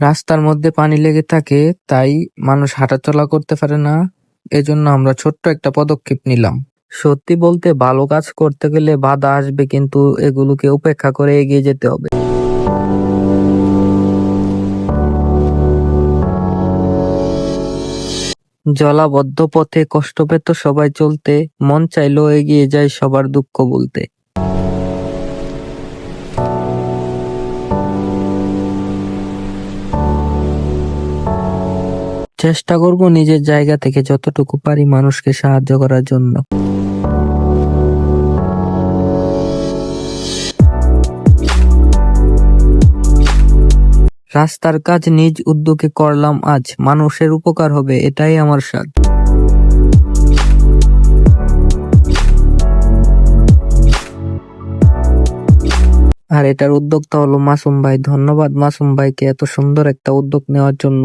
রাস্তার মধ্যে পানি লেগে থাকে, তাই মানুষ হাঁটাচলা করতে পারে না। এজন্য আমরা ছোট্ট একটা পদক্ষেপ নিলাম। সত্যি বলতে ভালো কাজ করতে গেলে বাধা আসবে, কিন্তু এগুলোকে উপেক্ষা করে এগিয়ে যেতে হবে। জলাবদ্ধ পথে কষ্ট পেত সবাই চলতে, মন চাইলেও এগিয়ে যায় সবার দুঃখ বলতে। চেষ্টা করব নিজের জায়গা থেকে যতটুকু পারি মানুষকে সাহায্য করার জন্য। রাস্তার কাজ নিজ উদ্যোগে করলাম আজ, মানুষের উপকার হবে, এটাই আমার স্বাদ। আর এটার উদ্যোক্তা হলো মাসুম ভাই, ধন্যবাদ মাসুম ভাইকে এত সুন্দর একটা উদ্যোগ নেওয়ার জন্য।